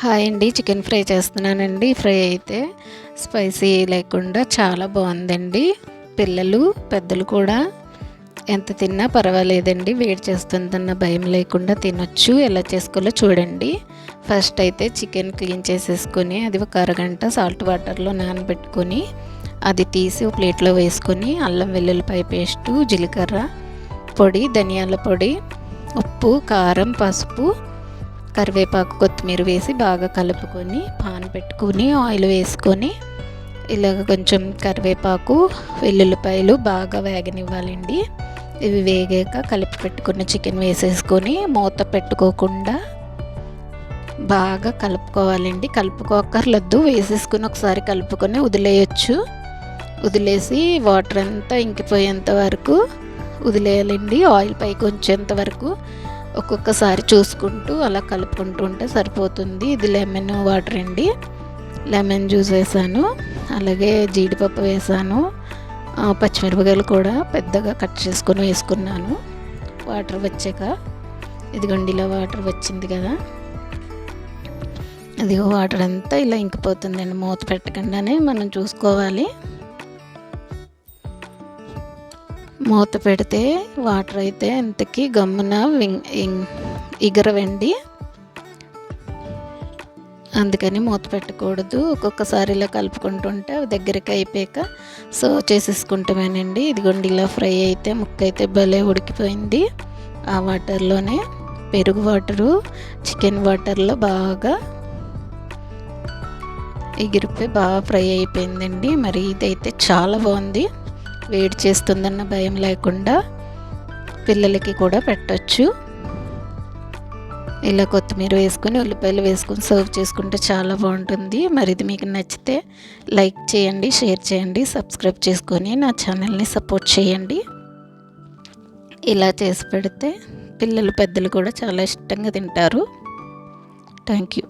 Hi అండి chicken fry చేస్తున్నానండి. Fry అయితే స్పైసీ లేకుండా చాలా బాగుందండి. పిల్లలు పెద్దలు కూడా ఎంత తిన్నా పర్వాలేదండి. వేడి చేస్తుందన్న భయం లేకుండా తినొచ్చు. ఎలా చేసుకోవాలో చూడండి. ఫస్ట్ అయితే చికెన్ క్లీన్ చేసేసుకొని అది ఒక అరగంట సాల్ట్ వాటర్లో నానబెట్టుకొని అది తీసి ఒక ప్లేట్లో వేసుకొని అల్లం వెల్లుల్లిపాయ పేస్టు జీలకర్ర పొడి ధనియాల పొడి ఉప్పు కారం పసుపు కరివేపాకు కొత్తిమీర వేసి బాగా కలుపుకొని పాన్ పెట్టుకొని ఆయిల్ వేసుకొని ఇలాగ కొంచెం కరివేపాకు వెల్లుల్లిపాయలు బాగా వేగనివ్వాలండి. ఇవి వేగాక కలిపి పెట్టుకున్న చికెన్ వేసేసుకొని మూత పెట్టుకోకుండా బాగా కలుపుకోవాలండి. కలుపుకోకర్లద్దు వేసేసుకుని ఒకసారి కలుపుకొని వదిలేయచ్చు. వదిలేసి వాటర్ అంతా ఇంకిపోయేంత వరకు వదిలేయాలండి. ఆయిల్ పైకి వచ్చేంత వరకు ఒక్కొక్కసారి చూసుకుంటూ అలా కలుపుకుంటూ ఉంటే సరిపోతుంది. ఇది లెమన్ వాటర్ అండి. లెమన్ జ్యూస్ వేసాను. అలాగే జీడిపప్పు వేసాను. పచ్చిమిరపకాయలు కూడా పెద్దగా కట్ చేసుకొని వేసుకున్నాను. వాటర్ వచ్చాక. ఇదిగోండి ఇలా వాటర్ వచ్చింది కదా. అది వాటర్ అంతా ఇలా ఇంకిపోతుందండి. మూత పెట్టకుండానే మనం చూసుకోవాలి. మూత పెడితే వాటర్ అయితే ఇంతకీ గమ్మున ఎగరవండి అందుకని మూత పెట్టకూడదు. ఒక్కొక్కసారి ఇలా కలుపుకుంటుంటే దగ్గరికి అయిపోయాక సర్వ్ చేసేసుకుంటామేనండి. ఇదిగోండి ఇలా ఫ్రై అయితే ముక్క అయితే భలే ఉడికిపోయింది. ఆ వాటర్లోనే పెరుగు వాటరు చికెన్ వాటర్లో బాగా ఎగిరిపోయి బాగా ఫ్రై అయిపోయిందండి. మరి ఇదైతే చాలా బాగుంది. వేడి చేస్తుందన్న భయం లేకుండా పిల్లలకి కూడా పెట్టచ్చు. ఇలా కొత్తిమీర వేసుకొని ఉల్లిపాయలు వేసుకొని సర్వ్ చేసుకుంటే చాలా బాగుంటుంది. మరి ఇది మీకు నచ్చితే లైక్ చేయండి షేర్ చేయండి సబ్స్క్రైబ్ చేసుకొని నా ఛానల్ని సపోర్ట్ చేయండి. ఇలా చేసి పెడితే పిల్లలు పెద్దలు కూడా చాలా ఇష్టంగా తింటారు. Thank you.